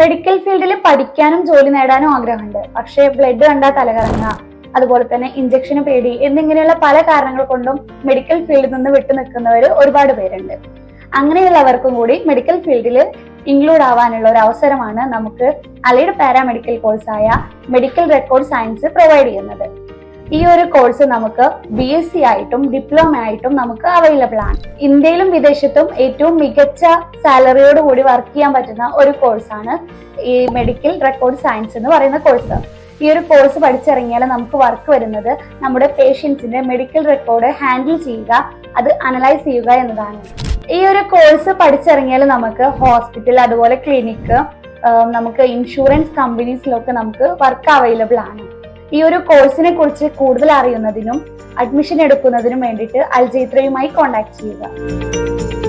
Medical ഫീൽഡിൽ പഠിക്കാനും ജോലി നേടാനും ആഗ്രഹമുണ്ട്. പക്ഷേ ബ്ലഡ് കണ്ടാൽ തലകറങ്ങുക അതുപോലെ തന്നെ ഇഞ്ചക്ഷന് പേടി എന്നിങ്ങനെയുള്ള പല കാരണങ്ങൾ കൊണ്ടും മെഡിക്കൽ ഫീൽഡിൽ നിന്ന് വിട്ടു നിൽക്കുന്നവർ ഒരുപാട് പേരുണ്ട്. അങ്ങനെയുള്ളവർക്കും കൂടി മെഡിക്കൽ ഫീൽഡിൽ ഇൻക്ലൂഡ് ആവാനുള്ള ഒരു അവസരമാണ് നമുക്ക് അലൈഡ് പാരാമെഡിക്കൽ കോഴ്സായ മെഡിക്കൽ റെക്കോർഡ് സയൻസ് പ്രൊവൈഡ് ചെയ്യുന്നത്. ഈ ഒരു കോഴ്സ് നമുക്ക് ബി എസ് സി ആയിട്ടും ഡിപ്ലോമ ആയിട്ടും നമുക്ക് അവൈലബിൾ ആണ്. ഇന്ത്യയിലും വിദേശത്തും ഏറ്റവും മികച്ച സാലറിയോട് കൂടി വർക്ക് ചെയ്യാൻ പറ്റുന്ന ഒരു കോഴ്സാണ് ഈ മെഡിക്കൽ റെക്കോർഡ് സയൻസ് എന്ന് പറയുന്ന കോഴ്സ് ഈ ഒരു കോഴ്സ് പഠിച്ചിറങ്ങിയാൽ നമുക്ക് വർക്ക് വരുന്നത് നമ്മുടെ പേഷ്യൻസിന്റെ മെഡിക്കൽ റെക്കോർഡ് ഹാൻഡിൽ ചെയ്യുക അത് അനലൈസ് ചെയ്യുക എന്നതാണ്. ഈ ഒരു കോഴ്സ് പഠിച്ചിറങ്ങിയാൽ നമുക്ക് ഹോസ്പിറ്റൽ അതുപോലെ ക്ലിനിക്ക് നമുക്ക് ഇൻഷുറൻസ് കമ്പനീസിലൊക്കെ നമുക്ക് വർക്ക് അവൈലബിൾ ആണ്. ഈ ഒരു കോഴ്സിനെ കുറിച്ച് കൂടുതൽ അറിയുന്നതിനും അഡ്മിഷൻ എടുക്കുന്നതിനും വേണ്ടിയിട്ട് അൽജൈത്രയുമായി കോൺടാക്ട് ചെയ്യുക.